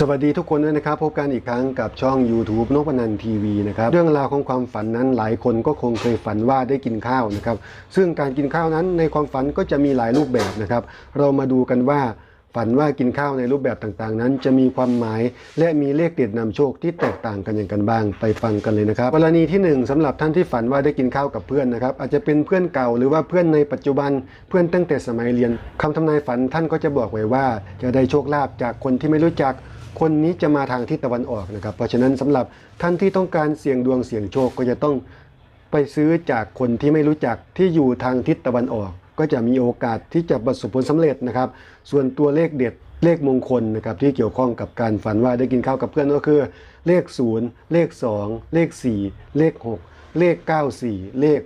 สวัสดีทุกคนด้วยนะครับ พบกันอีกครั้งกับช่อง YouTube นพนันทีวีนะครับเรื่องราวของความฝันนั้นหลายคนก็คงเคยฝันว่าได้กินข้าวนะครับ ซึ่งการกินข้าวนั้นในความฝันก็จะมีหลายรูปแบบนะครับ เรามาดูกันว่าฝันว่ากินข้าวในรูปแบบต่างๆ นั้น จะมีความหมาย และมีเลขเด็ดนำโชคที่แตกต่างกันอย่างกันบ้างไปฟังกันเลยนะครับกรณีที่หนึ่งสำหรับท่านที่ฝันว่าได้กินข้าวกับเพื่อนนะครับอาจจะเป็นเพื่อนเก่าหรือว่าเพื่อนในปัจจุบันเพื่อนตั้งแต่สมัยเรียนคำทำนายฝันท่านก็จะบอกไว้ว่า จะได้โชคลาภจากคนที่ไม่รู้จัก คนนี้จะมาทางทิศตะวันออกนะครับ เพราะฉะนั้นสำหรับท่านที่ต้องการเสี่ยงดวงเสี่ยงโชคก็จะต้องไปซื้อจากคนที่ไม่รู้จักที่อยู่ทางทิศตะวันออก ก็จะมีโอกาสที่จะประสบผลสำเร็จนะครับ ส่วนตัวเลขเด็ดเลขมงคลนะครับที่เกี่ยวข้องกับการฝันว่าได้กินข้าวกับเพื่อนก็คือ เลข 0 เลข 2 เลข 4 เลข 6 เลข 94 เลข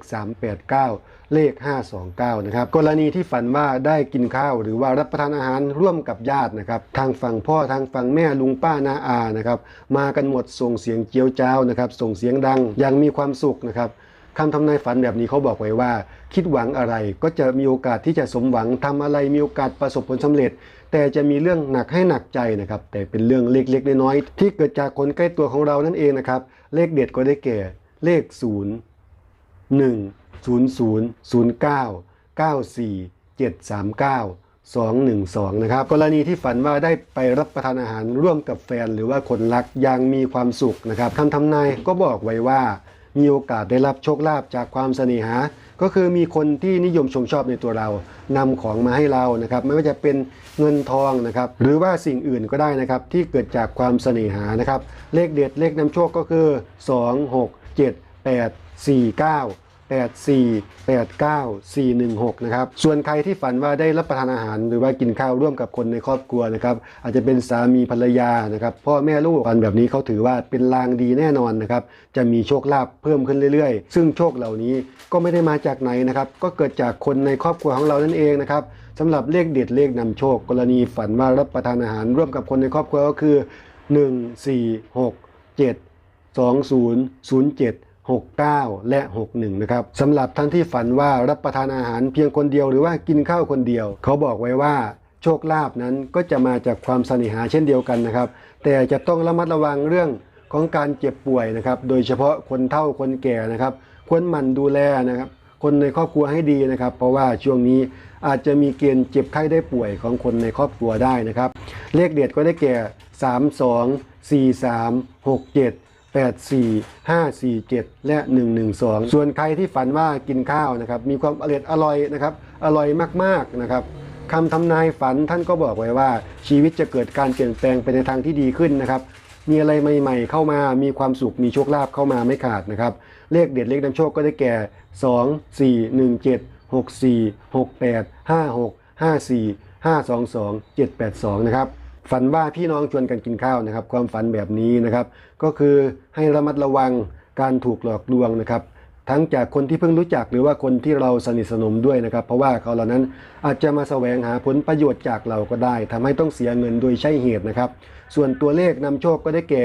389 เลข 529 นะครับ กรณีที่ฝันว่าได้กินข้าว หรือว่ารับประทานอาหารร่วมกับญาตินะครับ ทางฝั่งพ่อทางฝั่งแม่ลุงป้านาอานะครับ มากันหมดส่งเสียงเจียวจ้าวนะครับ ส่งเสียงดังอย่างมีความสุขนะครับคำทำนายฝันแบบนี้เขาบอกไว้ว่า คิดหวังอะไรก็จะมีโอกาสที่จะสมหวังทำอะไรมีโอกาสประสบผลสำเร็จ แต่จะมีเรื่องหนักให้หนักใจนะครับ แต่เป็นเรื่องเล็กๆน้อยๆที่เกิดจากคนใกล้ตัวของเรานั่นเองนะครับ เลขเด็ดก็ได้แก่ เลข 0 1 0 0 0 9 9 4 7 3 9 2 1 2 นะครับ กรณีที่ฝันว่าได้ไปรับประทานอาหารร่วมกับแฟนหรือว่าคนรักยังมีความสุขนะครับคำทำนายก็บอกไว้ว่า มีโอกาสได้รับโชคลาภจากความเสน่หา ก็คือมีคนที่นิยมชมชอบในตัวเรานำของมาให้เรานะครับ ไม่ว่าจะเป็นเงินทองนะครับ หรือว่าสิ่งอื่นก็ได้นะครับ ที่เกิดจากความเสน่หานะครับ เลขเด็ดเลขนำโชคก็คือ 2 6 8 4 9 84 89 416 นะครับ ส่วนใครที่ฝันว่าได้รับประทานอาหาร หรือว่ากินข้าวร่วมกับคนในครอบครัวนะครับ อาจจะเป็นสามีภรรยานะครับ พ่อแม่ลูกฝันแบบนี้เขาถือว่าเป็นลางดีแน่นอนนะครับ จะมีโชคลาภเพิ่มขึ้นเรื่อยๆ ซึ่งโชคเหล่านี้ก็ไม่ได้มาจากไหนนะครับ ก็เกิดจากคนในครอบครัวของเรานั่นเองนะครับสำหรับเลขเด็ดเลขนำโชค กรณีฝันว่ารับประทานอาหารร่วมกับคนในครอบครัวก็คือ 1 4 6 7 2007 69 และ 61 นะครับสำหรับท่านที่ฝันว่ารับประทานอาหารเพียงคนเดียวหรือว่ากินข้าวคนเดียว เขาบอกไว้ว่าโชคลาภนั้นก็จะมาจากความสน่หาเช่นเดียวกันนะครับ แต่จะต้องระมัดระวังเรื่องของการเจ็บป่วยนะครับ โดยเฉพาะคนเฒ่าคนแก่นะครับ ควรหมั่นดูแลนะครับ คนในครอบครัวให้ดีนะครับ เพราะว่าช่วงนี้อาจจะมีเกณฑ์เจ็บไข้ได้ป่วยของคนในครอบครัวได้นะครับ เลขเด็ดก็ได้แก่ 3 2 4 3 6 7 8 4 5 4 7 และ 112 ส่วนใครที่ฝันว่ากินข้าวนะครับ มีความอร่อยอร่อยนะครับ อร่อยมากๆนะครับคำทำนายฝันท่านก็บอกไว้ว่า ชีวิตจะเกิดการเปลี่ยนแปลงไปในทางที่ดีขึ้นนะครับ มีอะไรใหม่ๆ เข้ามา มีความสุข มีโชคลาภเข้ามาไม่ขาดนะครับ เลขเด็ดเลขนำโชคก็ได้แก่ 2 4 1 7 6 4 6 8 5 6 5 4 5 2 2 7 8 2 นะครับ ฝันว่าพี่น้องชวนกันกินข้าวนะครับ ความฝันแบบนี้นะครับ ก็คือให้ระมัดระวังการถูกหลอกลวงนะครับ ทั้งจากคนที่เพิ่งรู้จักหรือว่าคนที่เราสนิทสนมด้วยนะครับ เพราะว่าเขาเหล่านั้นอาจจะมาแสวงหาผลประโยชน์จากเราก็ได้ทำให้ต้องเสียเงินโดยใช่เหตุนะครับ ส่วนตัวเลขนำโชคก็ได้แก่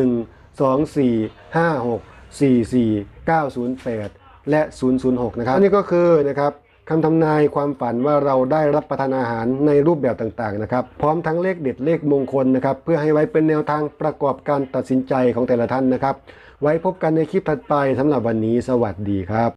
1 2 4 5 6 4 4 9 0 8 และ 006 นะครับอันนี้ก็คือนะครับ คำทำนายความฝันว่าเราได้รับประทานอาหารในรูปแบบต่างๆนะครับ พร้อมทั้งเลขเด็ดเลขมงคลนะครับ เพื่อให้ไว้เป็นแนวทางประกอบการตัดสินใจของแต่ละท่านนะครับ ไว้พบกันในคลิปถัดไปสำหรับวันนี้สวัสดีครับ